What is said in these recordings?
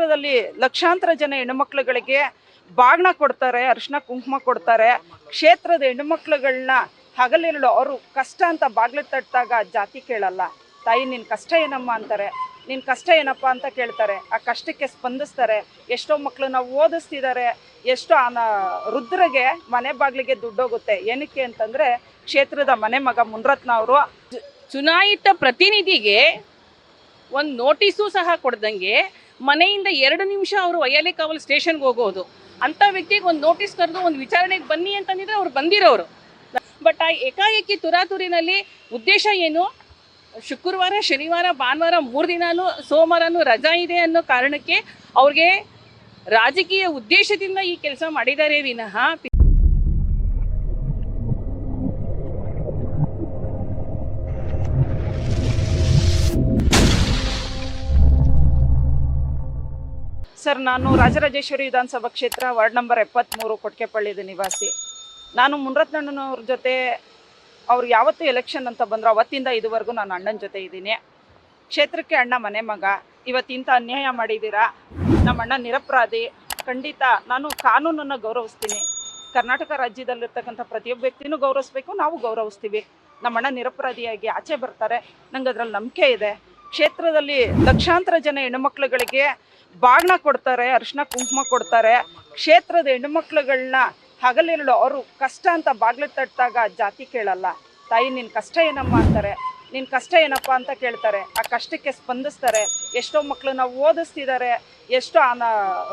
ಕ್ಷೇತ್ರದಲ್ಲಿ ಲಕ್ಷಾಂತರ ಜನ ಹೆಣ್ಣುಮಕ್ಳುಗಳಿಗೆ ಬಾಗ್ನ ಕೊಡ್ತಾರೆ, ಅರಿಶಿನ ಕುಂಕುಮ ಕೊಡ್ತಾರೆ. ಕ್ಷೇತ್ರದ ಹೆಣ್ಣುಮಕ್ಳುಗಳನ್ನ ಹಗಲಿರಳು ಅವರು ಕಷ್ಟ ಅಂತ ಬಾಗಿಲು ತಟ್ಟಿದಾಗ ಜಾತಿ ಕೇಳಲ್ಲ. ತಾಯಿ ನಿನ್ನ ಕಷ್ಟ ಏನಮ್ಮ ಅಂತಾರೆ. ನಿನ್ನ ಕಷ್ಟ ಏನಪ್ಪ ಅಂತ ಕೇಳ್ತಾರೆ. ಆ ಕಷ್ಟಕ್ಕೆ ಸ್ಪಂದಿಸ್ತಾರೆ. ಎಷ್ಟೋ ಮಕ್ಕಳನ್ನ ಓದಿಸ್ತಿದ್ದಾರೆ. ಎಷ್ಟೋ ಅನ ರುದ್ರಗೆ ಮನೆ ಬಾಗಿಲಿಗೆ ದುಡ್ಡೋಗುತ್ತೆ ಏನಕ್ಕೆ ಅಂತಂದರೆ ಕ್ಷೇತ್ರದ ಮನೆ ಮಗ ಮುನ್ರತ್ನ ಅವರು ಚುನಾಯಿತ ಪ್ರತಿನಿಧಿಗೆ ಒಂದು ನೋಟಿಸು ಸಹ ಕೊಡ್ದಂಗೆ ಮನೆಯಿಂದ ಎರಡು ನಿಮಿಷ ಅವರು ಒಯ್ಯಾಲೆ ಕಾವಲ್ ಸ್ಟೇಷನ್ಗೆ ಹೋಗೋದು. ಅಂಥ ವ್ಯಕ್ತಿಗೆ ಒಂದು ನೋಟಿಸ್ ಕರೆದು ಒಂದು ವಿಚಾರಣೆಗೆ ಬನ್ನಿ ಅಂತಂದಿದ್ರೆ ಅವ್ರು ಬಂದಿರೋರು. ಬಟ್ ಆ ಏಕಾಏಕಿ ತುರಾತುರಿನಲ್ಲಿ ಉದ್ದೇಶ ಏನು? ಶುಕ್ರವಾರ, ಶನಿವಾರ, ಭಾನುವಾರ ಮೂರು ದಿನಾನು ಸೋಮವಾರನೂ ರಜಾ ಇದೆ ಅನ್ನೋ ಕಾರಣಕ್ಕೆ ಅವ್ರಿಗೆ ರಾಜಕೀಯ ಉದ್ದೇಶದಿಂದ ಈ ಕೆಲಸ ಮಾಡಿದ್ದಾರೆ ವಿನಃ. ಸರ್, ನಾನು ರಾಜರಾಜೇಶ್ವರಿ ವಿಧಾನಸಭಾ ಕ್ಷೇತ್ರ ವಾರ್ಡ್ ನಂಬರ್ ಎಪ್ಪತ್ತ್ಮೂರು ಕೊಟ್ಕೆಪಳ್ಳಿದ ನಿವಾಸಿ. ನಾನು ಮುನ್ರತ್ನಣ್ಣನವ್ರ ಜೊತೆ, ಅವ್ರು ಯಾವತ್ತು ಎಲೆಕ್ಷನ್ ಅಂತ ಬಂದರೂ, ಅವತ್ತಿಂದ ಇದುವರೆಗೂ ನಾನು ಅಣ್ಣನ ಜೊತೆ ಇದ್ದೀನಿ. ಕ್ಷೇತ್ರಕ್ಕೆ ಅಣ್ಣ ಮನೆ ಮಗ ಇವತ್ತು ಇಂಥ ಅನ್ಯಾಯ ಮಾಡಿದ್ದೀರಾ? ನಮ್ಮ ಅಣ್ಣ ನಿರಪರಾಧಿ. ಖಂಡಿತ ನಾನು ಕಾನೂನನ್ನು ಗೌರವಿಸ್ತೀನಿ. ಕರ್ನಾಟಕ ರಾಜ್ಯದಲ್ಲಿರ್ತಕ್ಕಂಥ ಪ್ರತಿಯೊಬ್ಬ ವ್ಯಕ್ತಿನೂ ಗೌರವಿಸ್ಬೇಕು, ನಾವು ಗೌರವಿಸ್ತೀವಿ. ನಮ್ಮ ಅಣ್ಣ ನಿರಪರಾಧಿಯಾಗಿ ಆಚೆ ಬರ್ತಾರೆ ನಂಗೆ ಅದರಲ್ಲಿ ನಂಬಿಕೆ ಇದೆ. ಕ್ಷೇತ್ರದಲ್ಲಿ ಲಕ್ಷಾಂತರ ಜನ ಹೆಣ್ಣುಮಕ್ಳುಗಳಿಗೆ ಬಾಗ್ನ ಕೊಡ್ತಾರೆ ಅರಿಶಿನ ಕುಂಕುಮ ಕೊಡ್ತಾರೆ. ಕ್ಷೇತ್ರದ ಹೆಣ್ಣುಮಕ್ಳುಗಳನ್ನ ಹಗಲಿರಳು ಅವರು ಕಷ್ಟ ಅಂತ ಬಾಗ್ಲು ತಟ್ಟಿದಾಗ ಜಾತಿ ಕೇಳಲ್ಲ. ತಾಯಿ ನಿನ್ನ ಕಷ್ಟ ಏನಮ್ಮ ಅಂತಾರೆ? ನಿನ್ನ ಕಷ್ಟ ಏನಪ್ಪ ಅಂತ ಕೇಳ್ತಾರೆ. ಆ ಕಷ್ಟಕ್ಕೆ ಸ್ಪಂದಿಸ್ತಾರೆ. ಎಷ್ಟೋ ಮಕ್ಕಳನ್ನ ಓದಿಸ್ತಿದ್ದಾರೆ. ಎಷ್ಟೋ ಅನ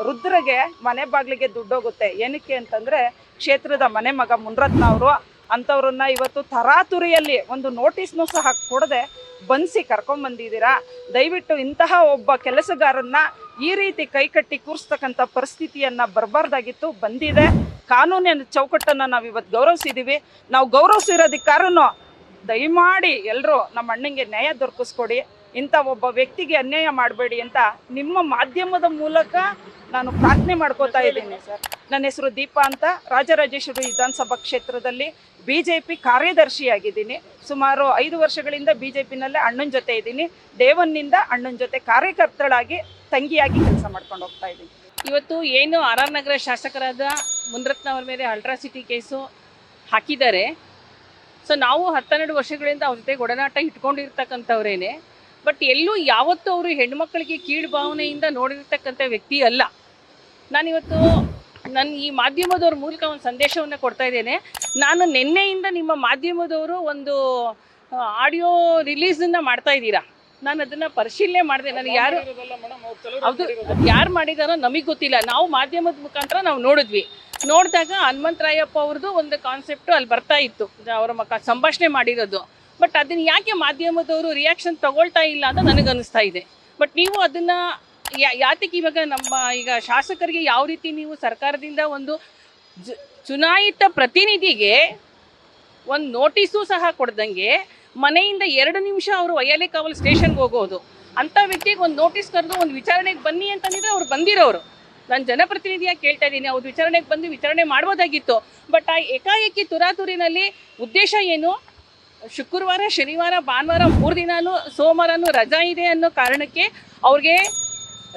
ರುದ್ರಗೆ ಮನೆ ಬಾಗಿಲಿಗೆ ದುಡ್ಡೋಗುತ್ತೆ ಏನಕ್ಕೆ ಅಂತಂದರೆ ಕ್ಷೇತ್ರದ ಮನೆ ಮಗ ಮುನ್ರತ್ನ ಅವರು ಅಂಥವ್ರನ್ನ ಇವತ್ತು ತರಾತುರಿಯಲ್ಲಿ ಒಂದು ನೋಟಿಸ್ನೂ ಸಹ ಕೊಡದೆ ಬಂಧಿಸಿ ಕರ್ಕೊಂಬಂದಿದ್ದೀರಾ ದಯವಿಟ್ಟು ಇಂತಹ ಒಬ್ಬ ಕೆಲಸಗಾರನ್ನ ಈ ರೀತಿ ಕೈಕಟ್ಟಿ ಕೂರಿಸ್ತಕ್ಕಂಥ ಪರಿಸ್ಥಿತಿಯನ್ನ ಬರಬಾರ್ದಾಗಿತ್ತು. ಬಂದಿದೆ. ಕಾನೂನಿನ ಚೌಕಟ್ಟನ್ನು ನಾವು ಇವತ್ತು ಗೌರವಿಸಿದ್ದೀವಿ ನಾವು ಗೌರವಿಸಿರೋದಕ್ಕೆ ಕಾರಣ ದಯಮಾಡಿ ಎಲ್ಲರೂ ನಮ್ಮ ಅಣ್ಣಂಗೆ ನ್ಯಾಯ ದೊರಕಿಸ್ಕೊಡಿ. ಇಂಥ ಒಬ್ಬ ವ್ಯಕ್ತಿಗೆ ಅನ್ಯಾಯ ಮಾಡಬೇಡಿ ಅಂತ ನಿಮ್ಮ ಮಾಧ್ಯಮದ ಮೂಲಕ ನಾನು ಪ್ರಾರ್ಥನೆ ಮಾಡ್ಕೋತಾ ಇದ್ದೀನಿ. ಸರ್ ನನ್ನ ಹೆಸರು ದೀಪಾ ಅಂತ ರಾಜರಾಜೇಶ್ವರಿ ವಿಧಾನಸಭಾ ಕ್ಷೇತ್ರದಲ್ಲಿ ಬಿ ಜೆ ಪಿ ಕಾರ್ಯದರ್ಶಿಯಾಗಿದ್ದೀನಿ. ಸುಮಾರು ಐದು ವರ್ಷಗಳಿಂದ ಬಿ ಜೆ ಪಿನಲ್ಲೇ ಅಣ್ಣನ ಜೊತೆ ಇದ್ದೀನಿ. ದೇವನ್ನಿಂದ ಅಣ್ಣನ ಜೊತೆ ಕಾರ್ಯಕರ್ತಳಾಗಿ, ತಂಗಿಯಾಗಿ ಕೆಲಸ ಮಾಡ್ಕೊಂಡು ಹೋಗ್ತಾ ಇದ್ದೀನಿ. ಇವತ್ತು ಏನು ಆರ್ ಆರ್ ನಗರ ಶಾಸಕರಾದ ಮುನ್ರತ್ನ ಅವರ ಮೇಲೆ ಅಲ್ಟ್ರಾ ಸಿಟಿ ಕೇಸು ಹಾಕಿದ್ದಾರೆ. ಸೊ ನಾವು ಹತ್ತೆರಡು ವರ್ಷಗಳಿಂದ ಅವ್ರ ಜೊತೆ ಒಡನಾಟ ಇಟ್ಕೊಂಡಿರ್ತಕ್ಕಂಥವ್ರೇನೆ. ಬಟ್ ಎಲ್ಲೂ ಯಾವತ್ತೂ ಅವರು ಹೆಣ್ಮಕ್ಳಿಗೆ ಕೀಳು ಭಾವನೆಯಿಂದ ನೋಡಿರ್ತಕ್ಕಂಥ ವ್ಯಕ್ತಿ ಅಲ್ಲ. ನಾನಿವತ್ತು ನನ್ನ ಈ ಮಾಧ್ಯಮದವ್ರ ಮೂಲಕ ಒಂದು ಸಂದೇಶವನ್ನು ಕೊಡ್ತಾ ಇದ್ದೇನೆ. ನಾನು ನಿನ್ನೆಯಿಂದ ನಿಮ್ಮ ಮಾಧ್ಯಮದವರು ಒಂದು ಆಡಿಯೋ ರಿಲೀಸನ್ನು ಮಾಡ್ತಾ ಇದ್ದೀರಾ? ನಾನು ಅದನ್ನ ಪರಿಶೀಲನೆ ಮಾಡಿದೆ. ನನಗೆ ಯಾರು ಅದು ಯಾರು ಮಾಡಿದಾರೋ ನಮಗೆ ಗೊತ್ತಿಲ್ಲ. ನಾವು ಮಾಧ್ಯಮದ ಮುಖಾಂತರ ನಾವು ನೋಡಿದ್ವಿ. ನೋಡಿದಾಗ ಹನುಮಂತರಾಯಪ್ಪ ಅವ್ರದ್ದು ಒಂದು ಕಾನ್ಸೆಪ್ಟು ಅಲ್ಲಿ ಬರ್ತಾ ಇತ್ತು. ಅವರ ಮಕ್ಕ ಸಂಭಾಷಣೆ ಮಾಡಿರೋದು. ಬಟ್ ಅದನ್ನ ಯಾಕೆ ಮಾಧ್ಯಮದವರು ರಿಯಾಕ್ಷನ್ ತಗೊಳ್ತಾ ಇಲ್ಲ ಅಂತ ನನಗೆ ಅನಿಸ್ತಾ ಇದೆ. ಬಟ್ ನೀವು ಅದನ್ನ ಯಾತಕ್ಕೆ ಇವಾಗ ನಮ್ಮ ಈಗ ಶಾಸಕರಿಗೆ ಯಾವ ರೀತಿ ನೀವು ಸರ್ಕಾರದಿಂದ ಒಂದು ಚುನಾಯಿತ ಪ್ರತಿನಿಧಿಗೆ ಒಂದು ನೋಟಿಸು ಸಹ ಕೊಡ್ದಂಗೆ ಮನೆಯಿಂದ ಎರಡು ನಿಮಿಷ ಅವರು ಒಯ್ಯಾಲೆ ಕಾವಲ್ ಸ್ಟೇಷನ್ಗೆ ಹೋಗೋದು. ಅಂಥ ವ್ಯಕ್ತಿಗೆ ಒಂದು ನೋಟಿಸ್ ಕರೆದು ಒಂದು ವಿಚಾರಣೆಗೆ ಬನ್ನಿ ಅಂತಂದಿದ್ರೆ ಅವ್ರು ಬಂದಿರೋರು. ನಾನು ಜನಪ್ರತಿನಿಧಿಯಾಗಿ ಕೇಳ್ತಾ ಇದ್ದೀನಿ, ಅವ್ರು ವಿಚಾರಣೆಗೆ ಬಂದು ವಿಚಾರಣೆ ಮಾಡ್ಬೋದಾಗಿತ್ತು. ಬಟ್ ಆ ಏಕಾಏಕಿ ತುರಾತುರಿನಲ್ಲಿ ಉದ್ದೇಶ ಏನು? ಶುಕ್ರವಾರ ಶನಿವಾರ ಭಾನುವಾರ ಮೂರು ದಿನಾನು ಸೋಮವಾರನೂ ರಜಾ ಇದೆ ಅನ್ನೋ ಕಾರಣಕ್ಕೆ ಅವ್ರಿಗೆ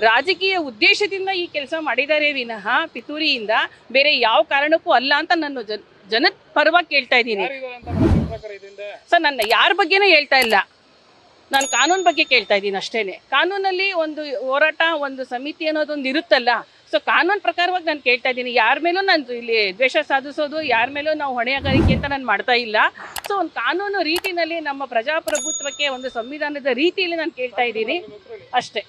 ರಾಜಕೀಯ ಉದ್ದೇಶದಿಂದ ಈ ಕೆಲಸ ಮಾಡಿದ್ದಾರೆ ವಿನಃ ಪಿತೂರಿಯಿಂದ. ಬೇರೆ ಯಾವ ಕಾರಣಕ್ಕೂ ಅಲ್ಲ ಅಂತ ನಾನು ಜನ ಜನದ ಪರವಾಗಿ ಕೇಳ್ತಾ ಇದ್ದೀನಿ. ಸರ್ ನನ್ನ ಯಾರ ಬಗ್ಗೆನೂ ಹೇಳ್ತಾ ಇಲ್ಲ. ನಾನು ಕಾನೂನು ಬಗ್ಗೆ ಕೇಳ್ತಾ ಇದ್ದೀನಿ ಅಷ್ಟೇ ಕಾನೂನಲ್ಲಿ ಒಂದು ಹೋರಾಟ ಒಂದು ಸಮಿತಿ ಅನ್ನೋದೊಂದು ಇರುತ್ತಲ್ಲ ಸೊ ಕಾನೂನು ಪ್ರಕಾರವಾಗಿ ನಾನು ಕೇಳ್ತಾ ಇದ್ದೀನಿ. ಯಾರ ಮೇಲೂ ನಾನು ಇಲ್ಲಿ ದ್ವೇಷ ಸಾಧಿಸೋದು, ಯಾರ ಮೇಲೂ ನಾವು ಹೊಣೆಗಾರಿಕೆ ಅಂತ ನಾನು ಮಾಡ್ತಾ ಇಲ್ಲ. ಸೊ ಒಂದು ಕಾನೂನು ರೀತಿನಲ್ಲಿ ನಮ್ಮ ಪ್ರಜಾಪ್ರಭುತ್ವಕ್ಕೆ ಒಂದು ಸಂವಿಧಾನದ ರೀತಿಯಲ್ಲಿ ನಾನು ಕೇಳ್ತಾ ಇದ್ದೀನಿ. ಅಷ್ಟೇ.